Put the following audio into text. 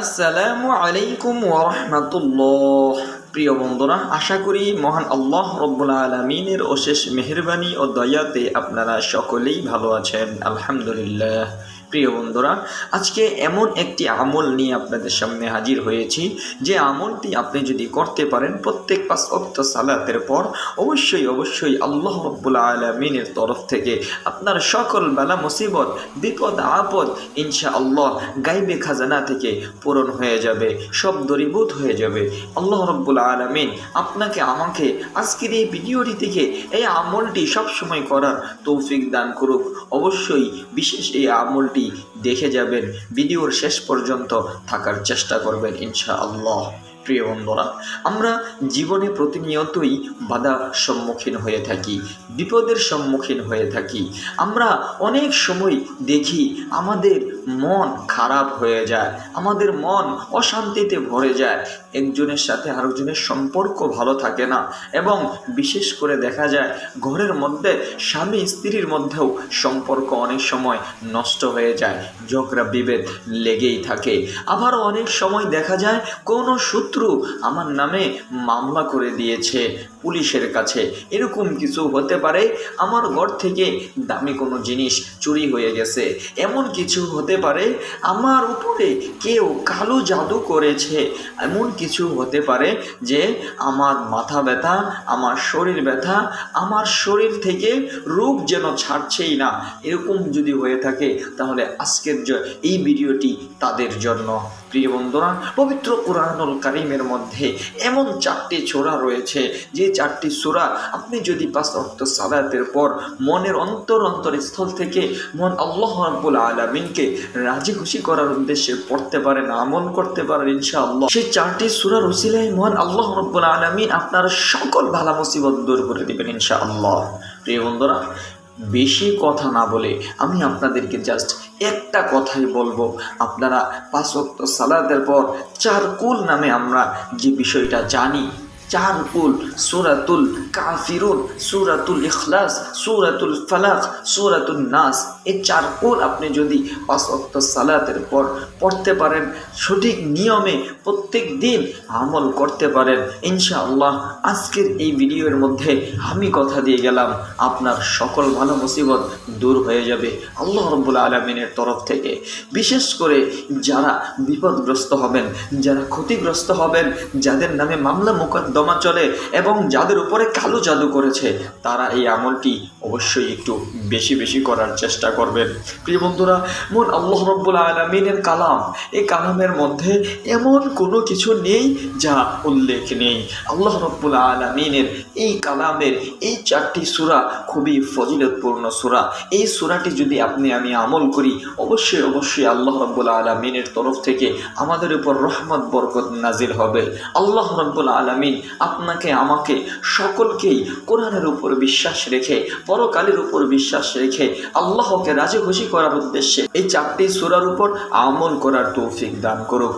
আসসালামু আলাইকুম ওরহমতুল্লাহ প্রিয় বন্ধুরা, আশা করি মহান আল্লাহ রব্বুল আলমিনের অশেষ মেহরবানি ও দয়াতে আপনারা সকলেই ভালো আছেন। আলহামদুলিল্লাহ। প্রিয় বন্ধুরা, আজকে এমন একটি আমল নিয়ে আপনাদের সামনে হাজির হয়েছি। যে আমলটি আপনি যদি করতে পারেন, প্রত্যেক পাঁচ অক্ত সালাতের পর অবশ্যই অবশ্যই আল্লাহ রব্বুল আলমিনের তরফ থেকে আপনার সকল বেলা মুসিবত, বিপদ, আপদ ইনশা আল্লাহ গাইবে খাজানা থেকে পূরণ হয়ে যাবে, সব দরিভূত হয়ে যাবে। আল্লাহ রব্বুল আলমিন আপনাকে, আমাকে আজকের এই ভিডিওটি থেকে এই আমলটি সবসময় করার তৌফিক দান করুক। অবশ্যই বিশেষ এই আমলটি দেখে যাবেন। ভিডিওর শেষ পর্যন্ত থাকার চেষ্টা করবেন ইনশা আল্লাহ প্রিয় বন্ধুরা আমরা জীবনে প্রতিনিয়তই বাধার সম্মুখীন হয়ে থাকি, বিপদের সম্মুখীন হয়ে থাকি। আমরা অনেক সময় দেখি আমাদের মন খারাপ হয়ে যায়, আমাদের মন অশান্তিতে ভরে যায়, একজনের সাথে আরেকজনের সম্পর্ক ভালো থাকে না এবং বিশেষ করে দেখা যায় ঘরের মধ্যে স্বামী স্ত্রীর মধ্যেও সম্পর্ক অনেক সময় নষ্ট হয়ে যায়, ঝগড়া বিভেদ লেগেই থাকে। আবার অনেক সময় দেখা যায় কোনো শত্রু আমার নামে মামলা করে দিয়েছে পুলিশের কাছে। এরকম কিছু হতে পারে? আমার ঘর থেকে দামি কোনো জিনিস চুরি হয়ে গেছে। এমন কিছু হতে পারে? আমার উপরে কেউ কালো জাদু করেছে। এমন কিছু হতে পারে যে আমার মাথা ব্যথা, আমার শরীর ব্যথা, আমার শরীর থেকে রোগ যেন ছাড়ছেই না। এরকম যদি হয়ে থাকে, তাহলে আজকের এই ভিডিওটি তাদের জন্য। প্রিয় বন্ধুরা, পবিত্র কোরআনুল কারিমের মধ্যে এমন চারটি ছোরা রয়েছে। যে চারটি সুরা আপনি যদি পাঁচ অক্ত সালাতের পর মনের অন্তর অন্তর স্থল থেকে মন আল্লাহ রাব্বুল আলমিনকে রাজি খুশি করার উদ্দেশ্যে পড়তে পারেন, আমল করতে পারেন, ইনশাআল্লাহ। সেই চারটি সুরার উসিলায় মহান আল্লাহ রব্বুল আলমিন আপনার সকল ভালা মুসিবত দূর করে দেবেন, ইনশাআল্লাহ। প্রিয় বন্ধুরা, বেশি কথা না বলে আমি আপনাদেরকে জাস্ট একটা কথাই বলব। আপনারা পাঁচ ওয়াক্ত সালাতের পর চারকুল নামে আমরা যে বিষয়টা জানি চার কুল সুরাতুল কাফিরুন, সুরাতুল ইখলাস, সুরাতুল ফালাক সুরাতুল নাস। এই চার কুল আপনি যদি পাঁচ সালাতের পর পড়তে পারেন, সঠিক নিয়মে প্রত্যেক দিন আমল করতে পারেন। ইনশাআল্লাহ আজকের এই ভিডিওর মধ্যে আমি কথা দিয়ে গেলাম, আপনার সকল ভালো মুসিবত দূর হয়ে যাবে। আল্লাহ রব্বুল আলমিনের তরফ থেকে বিশেষ করে যারা বিপদগ্রস্ত হবেন, যারা ক্ষতিগ্রস্ত হবেন, যাদের নামে মামলা মোকদ্দমা চলে এবং যাদের উপরে কালো জাদু করেছে, তারা এই আমলটি অবশ্যই একটু বেশি বেশি করার চেষ্টা করবেন। প্রিয় বন্ধুরা, মন আল্লাহ রব্বুল আলমিনের কালাম এই কালামের মধ্যে এমন কোনো কিছু নেই যা উল্লেখ নেই। আল্লাহ রব্বুল আলমিনের এই কালামের এই চারটি সুরা খুবই ফজিলতপূর্ণ সুরা। এই সুরাটি যদি আপনি, আমি আমল করি, অবশ্যই অবশ্যই আল্লাহ রব্বুল আলমিনের তরফ থেকে আমাদের উপর রহমত, বরকত নাজিল হবে। আল্লাহ রব্বুল আলমিন আপনাকে, আমাকে, সকলকেই কোরআনের উপর বিশ্বাস রেখে, পরকালের উপর বিশ্বাস রেখে আল্লাহকে রাজি খুশি করার উদ্দেশ্যে এই চারটি সুরার উপর আমল করার তৌফিক দান করুক।